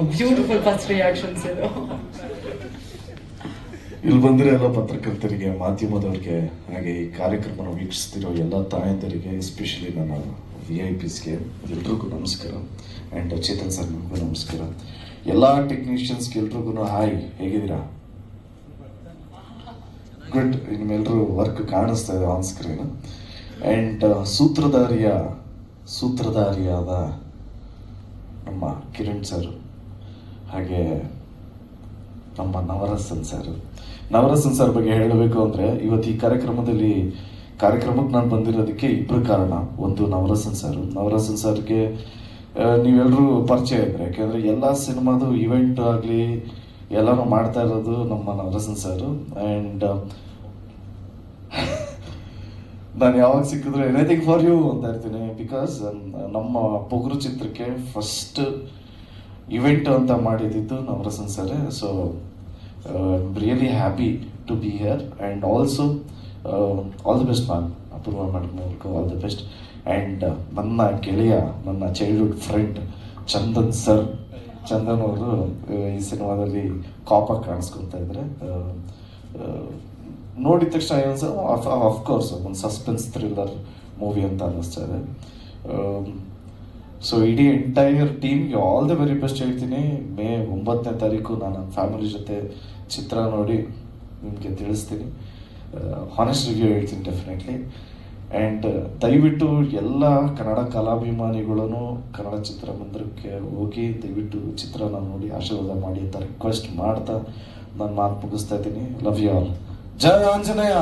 Beautiful first reactions ಇದು ಇಲ್ಲಿ ಬಂದಿರೋ ಎಲ್ಲ ಪತ್ರಕರ್ತರಿಗೆ, ಮಾಧ್ಯಮದವರಿಗೆ, ಹಾಗೆ ಈ ಕಾರ್ಯಕ್ರಮನ ವೀಕ್ಷಿಸ್ತಿರೋ ಎಲ್ಲ ತಾಯಂದರಿಗೆ ಎಸ್ಪೆಷಲಿ ನನ್ನ ವಿ ಐ ಪಿಸ್ಗೆ ಎಲ್ರಿಗೂ ನಮಸ್ಕಾರ. ಆ್ಯಂಡ್ ಚೇತನ್ ಸರ್ ನಿಮಗೂ ನಮಸ್ಕಾರ. ಎಲ್ಲ ಟೆಕ್ನಿಷಿಯನ್ಸ್ಗೆ ಎಲ್ರಿಗೂ ಹಾಯ್ ಹೇಗಿದ್ದೀರಾ? ಗುಡ್ ನಿಮ್ಮೆಲ್ಲರೂ ವರ್ಕ್ ಕಾಣಿಸ್ತಾ ಇದೆ ಆನ್ ಸ್ಕ್ರೀನ್ ಆ್ಯಂಡ್ ಸೂತ್ರಧಾರಿಯ, ಸೂತ್ರಧಾರಿಯಾದ ನಮ್ಮ ಕಿರಣ್ ಸರ್ ಹಾಗೆ ನಮ್ಮ ನವರಸನ್ ಸರ್ ನವರಸನ್ ಸರ್ ಬಗ್ಗೆ ಹೇಳಬೇಕು ಅಂದರೆ ಇವತ್ತು ಈ ಕಾರ್ಯಕ್ರಮದಲ್ಲಿ ಕಾರ್ಯಕ್ರಮಕ್ಕೆ ನಾನು ಬಂದಿರೋದಕ್ಕೆ ಇಬ್ಬರು ಕಾರಣ. ಒಂದು ನವರಸನ್ ಸರ್ ನವರಸನ್ ಸರ್ಗೆ ನೀವೆಲ್ಲರೂ ಪರಿಚಯ ಇದ್ರೆ, ಯಾಕೆಂದರೆ ಎಲ್ಲ ಸಿನಿಮಾದು ಇವೆಂಟ್ ಆಗಲಿ ಎಲ್ಲನೂ ಮಾಡ್ತಾ ಇರೋದು ನಮ್ಮ ನವರಸನ್ ಸರ್ ಆ್ಯಂಡ್ ನಾನು ಯಾವಾಗ ಸಿಕ್ಕಿದ್ರು ಎನಿಥಿಂಗ್ ಫಾರ್ ಯು ಅಂತ ಇರ್ತೀನಿ ಬಿಕಾಸ್ ನಮ್ಮ ಪೊಗರು ಚಿತ್ರಕ್ಕೆ ಫಸ್ಟ್ ಇವೆಂಟ್ ಅಂತ ಮಾಡಿದ್ದು Navarasan sir so really happy to be here and also all the best ma'am Apoorva madam all the best and ನನ್ನ ಗೆಳೆಯ, ನನ್ನ childhood friend Chandan sir Chandan ಅವರು ಈ ಸಿನಿಮಾದಲ್ಲಿ ಕಾಪಾಗಿ ಕಾಣಿಸ್ಕೊತಾ ಇದ್ದಾರೆ. ನೋಡಿದ ತಕ್ಷಣ ಏನು ಅಫ್ಕೋರ್ಸ್ ಒಂದು ಸಸ್ಪೆನ್ಸ್ ಥ್ರಿಲ್ಲರ್ ಮೂವಿ ಅಂತ ಅನ್ನಿಸ್ತಾ ಇದೆ. ಸೊ ಇಡೀ ಎಂಟೈರ್ ಟೀಮ್ಗೆ ಆಲ್ ದ ವೆರಿ ಬೆಸ್ಟ್ ಹೇಳ್ತೀನಿ. ಮೇ ಒಂಬತ್ತನೇ ತಾರೀಕು ನಾನು ನನ್ನ ಫ್ಯಾಮಿಲಿ ಜೊತೆ ಚಿತ್ರ ನೋಡಿ ನಿಮಗೆ ತಿಳಿಸ್ತೀನಿ. ಹಾನೆಸ್ಟ್ ರಿವ್ಯೂ ಹೇಳ್ತೀನಿ ಡೆಫಿನೆಟ್ಲಿ ಆ್ಯಂಡ್ ದಯವಿಟ್ಟು ಎಲ್ಲ ಕನ್ನಡ ಕಲಾಭಿಮಾನಿಗಳೂ ಕನ್ನಡ ಚಿತ್ರಮಂದಿರಕ್ಕೆ ಹೋಗಿ ದಯವಿಟ್ಟು ಚಿತ್ರನ ನೋಡಿ ಆಶೀರ್ವಾದ ಮಾಡಿ ಅಂತ ರಿಕ್ವೆಸ್ಟ್ ಮಾಡ್ತಾ ನಾನು ಮಾತು ಮುಗಿಸ್ತಾ ಇದ್ದೀನಿ. ಲವ್ ಯು ಆಲ್ ಜಯ ಆಂಜನೇಯ!